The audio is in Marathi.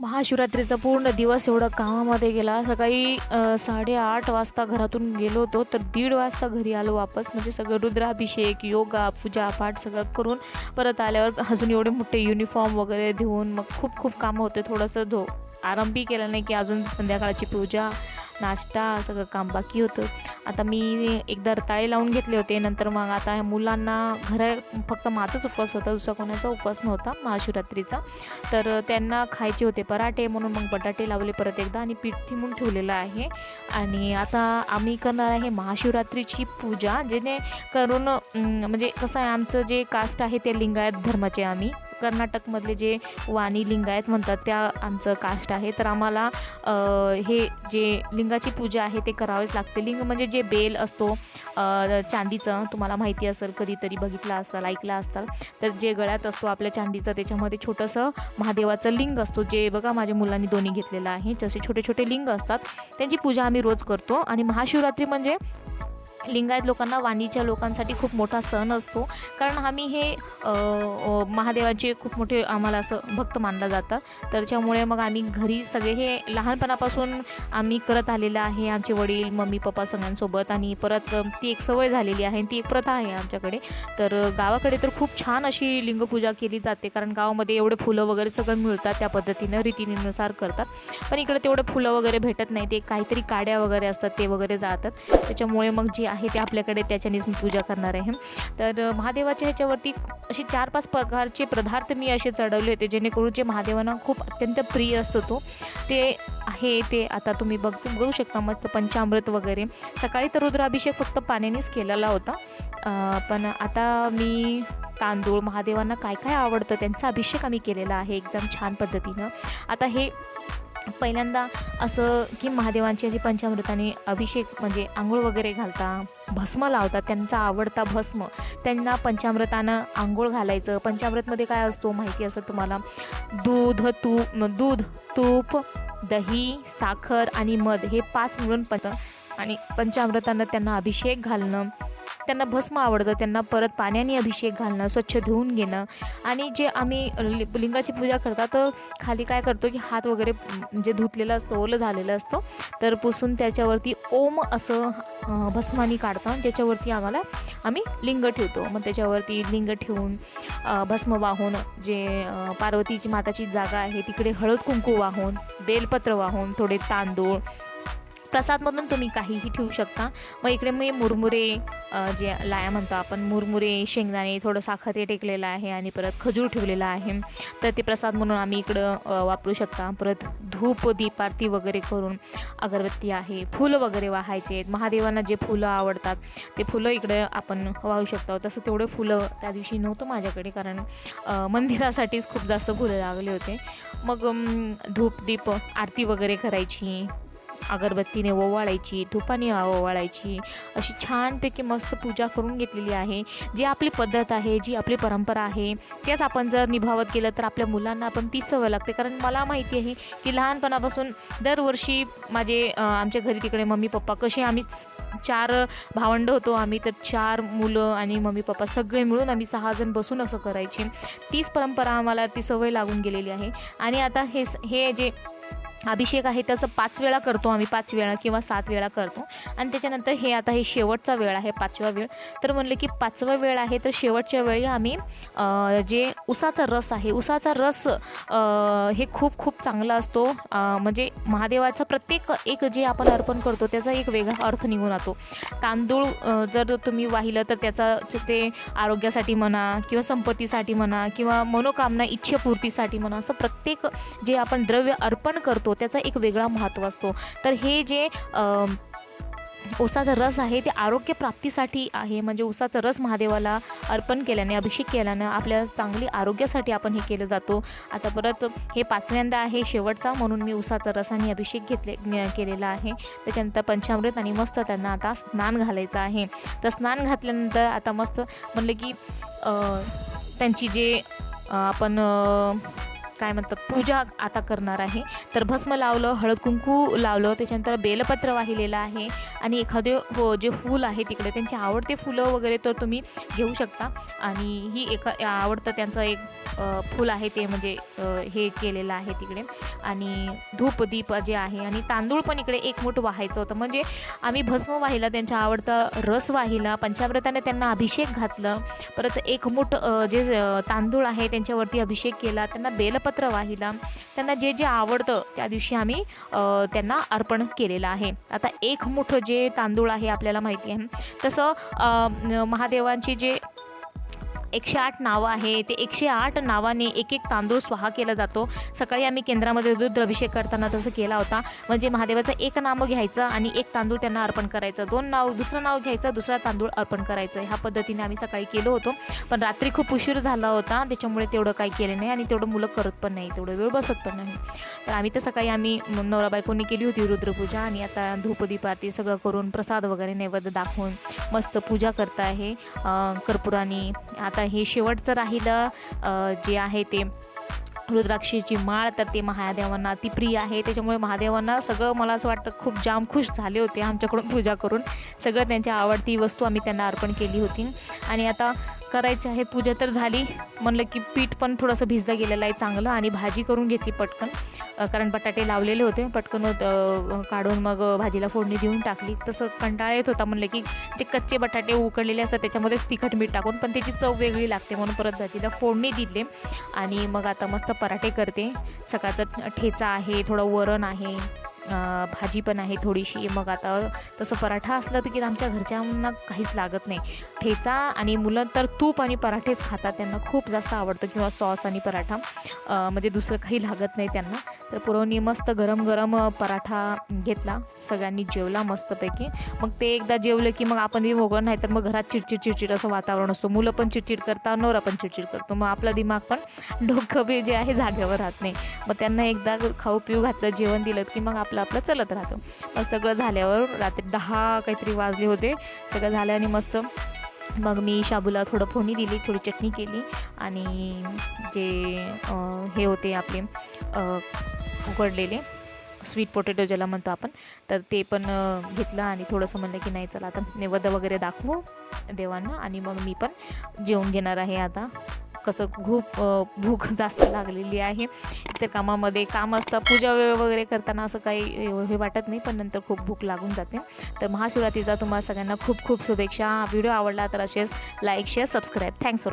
महाशिवरात्रीचा पूर्ण दिवस एवढा कामामध्ये गेला. सकाळी साडेआठ वाजता घरातून गेलो होतो तर दीड वाजता घरी आलो वापस. म्हणजे सगळं रुद्राभिषेक योगा पूजा पाठ सगळं करून परत आल्यावर अजून एवढे मोठे युनिफॉर्म वगैरे धुवून मग खूप खूप कामं होते. थोडंसं धो आरंभी केलं नाही की अजून संध्याकाळची पूजा नाश्ता सगळं काम बाकी होतं. आता मी एकदा रताळे लावून घेतले होते. नंतर मग आता ह्या मुलांना घरा फक्त माझाच उपवास होता दुसरा कोणाचा उपवास नव्हता महाशिवरात्रीचा. तर त्यांना खायचे होते पराठे म्हणून मग बटाटे लावले परत एकदा आणि पीठ ठेवून ठेवलेलं आहे. आणि आता आम्ही करणार आहे महाशिवरात्रीची पूजा जेणे करून म्हणजे कसं आहे आमचं जे कास्ट आहे ते लिंगायत धर्माचे आम्ही. कर्नाटकमधले जे वाणी लिंगायत म्हणतात त्या आमचं कास्ट आहे. तर आम्हाला हे जे लिंग लिंगाची पूजा आहे ते करावेच लागते. लिंग म्हणजे जे बेल असतो चांदीचं तुम्हाला माहिती असेल कधीतरी बघितलं असाल ऐकलं असाल तर जे गळ्यात असतो आपल्या चांदीचं त्याच्यामध्ये छोटंसं महादेवाचं लिंग असतो. जे बघा माझ्या मुलांनी दोन्ही घेतलेलं आहे. जसे छोटे छोटे लिंग असतात. त्यांची पूजा आम्ही रोज करतो. आणि महाशिवरात्री म्हणजे लिंगायत लोकांना वाणीच्या लोकांसाठी खूप मोठा सण असतो. कारण आम्ही हे महादेवाचे खूप मोठे आम्हाला असं भक्त मानलं जातं त्याच्यामुळे मग आम्ही घरी सगळे हे लहानपणापासून आम्ही करत आलेलं आहे. आमचे वडील मम्मी पप्पा सगळ्यांसोबत आणि परत ती एक सवय झालेली आहे आणि ती एक प्रथा आहे आमच्याकडे. तर गावाकडे तर खूप छान अशी लिंगपूजा केली जाते. कारण गावामध्ये एवढे फुलं वगैरे सगळं मिळतात. त्या पद्धतीनं रीतीनुसार करतात. पण इकडे तेवढे फुलं वगैरे भेटत नाही. ते काहीतरी काड्या वगैरे असतात ते वगैरे जातात त्याच्यामुळे मग जे आहे ते आपल्याकडे त्याच्यानेच मी पूजा करणार आहे. तर महादेवाच्या ह्याच्यावरती असे चार पाच प्रकारचे पदार्थ मी असे चढवले होते जेणेकरून जे महादेवांना खूप अत्यंत प्रिय असतो तो ते आहे ते आता तुम्ही बघ बघू शकता मस्त पंचामृत वगैरे. सकाळी तर रुद्राभिषेक फक्त पाण्यानेच केलेला होता. पण आता मी तांदूळ महादेवांना काय काय आवडतं त्यांचा अभिषेक आम्ही केलेला आहे एकदम छान पद्धतीनं. आता हे पहिल्यांदा असं की महादेवांची जी पंचामृताने अभिषेक म्हणजे आंघोळ वगैरे घालता भस्म लावतात त्यांचा आवडता भस्म त्यांना पंचामृतानं आंघोळ घालायचं. पंचामृतमध्ये काय असतो माहिती असेल तुम्हाला? दूध तूप दूध तूप दही साखर आणि मध हे पाच मिळून पत आणि पंचामृतानं त्यांना अभिषेक घालणं. त्यांना भस्म आवडतं त्यांना परत पाण्याने अभिषेक घालणं स्वच्छ धुवून घेणं. आणि जे आम्ही लि- लिंगाची पूजा करतात तर खाली काय करतो की हात वगैरे म्हणजे धुतलेला असतो ओलं झालेलं असतं. तर पुसून त्याच्यावरती ओम असं भस्मानी काढतं त्याच्यावरती आम्हाला आम्ही लिंग ठेवतो. मग त्याच्यावरती लिंग ठेवून भस्म वाहून जे पार्वतीची माताची जागा आहे तिकडे हळद कुंकू वाहून बेलपत्र वाहून थोडे तांदूळ प्रसादमधून तुम्ही काहीही ठेवू शकता. मग इकडे मी मुरमुरे जे लाया म्हणतो आपण मुरमुरे शेंगदाणे थोडं साखर ते टेकलेलं आहे आणि परत खजूर ठेवलेला आहे. तर ते प्रसाद म्हणून आम्ही इकडं वापरू शकता. परत धूप दीप आरती वगैरे करून अगरबत्ती आहे फुलं वगैरे वाहायचे आहेत. महादेवांना जे फुलं आवडतात ते फुलं इकडं आपण वाहू शकतो. तसं तेवढे फुलं त्या दिवशी नव्हतं माझ्याकडे कारण मंदिरासाठीच खूप जास्त फुलं लागले होते. मग धूप दीप आरती वगैरे करायची. अगरबत्तीने ओवाळायची धुपाने ओवाळायची अशी छानपैकी मस्त पूजा करून घेतलेली आहे. जी आपली पद्धत आहे जी आपली परंपरा आहे त्याच आपण जर निभावत गेलं तर आपल्या मुलांना पण तीच सवय लागते. कारण मला माहिती आहे की लहानपणापासून दरवर्षी माझे आमच्या घरी तिकडे मम्मी पप्पा कसे आम्ही चार भावंड होतो. आम्ही तर चार मुलं आणि मम्मी पप्पा सगळे मिळून आम्ही सहा जण बसून असं करायचे. तीच परंपरा आम्हाला ती सवय लागून गेलेली आहे. आणि आता हे हे जे अभिषेक आहे त्याचं पाच वेळा करतो आम्ही पाच वेळा किंवा सात वेळा करतो. आणि त्याच्यानंतर हे आता हे शेवटचा वेळ आहे पाचवा वेळ. तर म्हणलं की पाचवा वेळ आहे तर शेवटच्या वेळी आम्ही जे उसाचा रस आहे उसाचा रस हे खूप खूप चांगला असतो. म्हणजे महादेवाचा प्रत्येक एक जे आपण अर्पण करतो त्याचा एक वेगळा अर्थ निघून जातो. तांदूळ जर तुम्ही वाहिलं तर त्याचा ते आरोग्यासाठी म्हणा किंवा संपत्तीसाठी म्हणा किंवा मनोकामना इच्छेपूर्तीसाठी म्हणा असं प्रत्येक जे आपण द्रव्य अर्पण करतो त्याचा एक वेगळा महत्त्व असतो. तर हे जे ऊसाचा उसाचा रस आहे ते आरोग्य प्राप्तीसाठी आहे. म्हणजे उसाचा रस महादेवाला अर्पण केल्याने अभिषेक केल्यानं आपल्या चांगली आरोग्यासाठी आपण हे केलं जातो. आता परत हे पाचव्यांदा आहे शेवटचा. म्हणून मी उसाचा आणि अभिषेक घेतले केलेला आहे. त्याच्यानंतर पंचामृत आणि मस्त त्यांना आता स्नान घालायचं आहे. तर स्नान घातल्यानंतर आता मस्त म्हणलं की त्यांची जे आपण काय म्हणतात पूजा आता करणार आहे. तर भस्म लावलं हळद कुंकू लावलं त्याच्यानंतर बेलपत्र वाहिलेलं आहे. आणि एखादे हो जे फूल आहे तिकडे त्यांचे आवडते फुलं वगैरे तर तुम्ही घेऊ शकता. आणि ही एका आवडतं त्यांचं एक फूल आहे ते म्हणजे हे केलेलं आहे तिकडे. आणि धूप दीप जे आहे आणि तांदूळ पण इकडे एक मूठ वाहायचं होतं. म्हणजे आम्ही भस्म वाहिला त्यांच्या आवडता रस वाहिला पंचामृताने त्यांना अभिषेक घातलं. परत एक मूठ जे तांदूळ आहे त्यांच्यावरती अभिषेक केला त्यांना बेलपत्र वाहिला. त्यांना जे जे आवडतं त्या दिवशी आम्ही त्यांना अर्पण केलेलं आहे. आता एक मोठं जे तांदूळ आहे आपल्याला माहिती आहे. तसं महादेवांची जे एकशे आठ नावं आहे. ते एकशे आठ नावाने एक एक तांदूळ स्वाहा केला जातो. सकाळी आम्ही केंद्रामध्ये रुद्राभिषेक करताना तसं केला होता. म्हणजे महादेवाचं एक नाव घ्यायचं आणि एक तांदूळ त्यांना अर्पण करायचं. दोन नाव दुसरं नाव घ्यायचं दुसरा तांदूळ अर्पण करायचं. ह्या पद्धतीने आम्ही सकाळी केलो होतो. पण रात्री खूप उशीर झाला होता. त्याच्यामुळे तेवढं काही केलं नाही आणि तेवढं मुलं करत पण नाही. तेवढं वेळ बसत पण नाही. तर आम्ही तर सकाळी आम्ही नवरा बायकोनी केली होती रुद्रपूजा आणि आता धूपदीप आरती सगळं करून प्रसाद वगैरे नैवेद्य दाखवून मस्त पूजा करता आहे कर्पुराने आता हे शेवटचं राहिलं. जे आहे ते रुद्राक्षीची माळ तर ते महादेवांना अतिप्रिय आहे. त्याच्यामुळे महादेवांना सगळं मला असं वाटतं खूप जाम खुश झाले होते आमच्याकडून पूजा करून. सगळं त्यांच्या आवडती वस्तू आम्ही त्यांना अर्पण केली होती. आणि आता करायची आहे. पूजा तर झाली. म्हणलं की पीठ पण थोडंसं भिजलं गेलेलं आहे चांगलं आणि भाजी करून घेतली पटकन. कारण बटाटे लावलेले होते. पटकन काढून मग भाजीला फोडणी देऊन टाकली. तसं कंटाळा येत होता. म्हणलं की जे कच्चे बटाटे उकडलेले असतात त्याच्यामध्येच तिखट मीठ टाकून पण त्याची चव वेगळी लागते. म्हणून परत भाजीला फोडणी दिले. आणि मग आता मस्त पराठे करते. सकाळचा ठेचा आहे थोडं वरण आहे. भाजी पण आहे थोडीशी. मग आता तसं पराठा असलं तर की आमच्या घरच्यांना काहीच लागत नाही. ठेचा आणि मुलं तर तूप आणि पराठेच खातात. त्यांना खूप जास्त आवडतं किंवा सॉस आणि पराठा. म्हणजे दुसरं काही लागत नाही त्यांना. तर पुरवणी मस्त गरम गरम पराठा घेतला. सगळ्यांनी जेवला मस्तपैकी. मग ते एकदा जेवलं की मग आपण बी मोकळं नाही तर मग घरात चिडचिड चिडचिड असं वातावरण असतो. मुलं पण चिडचिड करतात नवरा पण चिडचिड करतो. मग आपला दिमाग पण डोकं बी जे आहे जागेवर राहत नाही. मग त्यांना एकदा खाऊ पिऊ घातलं जेवण दिलं की मग आपलं आपलं चलत राहतं. मग सगळं झाल्यावर रात्री दहा काहीतरी वाजले होते. सगळं झालं आणि मस्त मग मी शाबूला थोडं फोडणी दिली थोडी चटणी केली आणि जे हे होते आपले उकडलेले स्वीट पोटॅटो ज्याला म्हणतो आपण तर ते पण घेतलं आणि थोडंसं म्हणलं की नाही चला आता नैवेद्य वगैरे दाखवू देवांना आणि मग मी पण जेवण घेणार आहे आता. कसं खूप भूक जास्त लागलेली आहे. इतर कामामध्ये काम असतं पूजा वे- वगैरे करताना असं काही हे वाटत नाही पण नंतर खूप भूक लागून जाते. तर महाशिवरात्रीचा तुम्हाला सगळ्यांना खूप खूप शुभेच्छा. व्हिडिओ आवडला तर असेच like share subscribe. Thanks for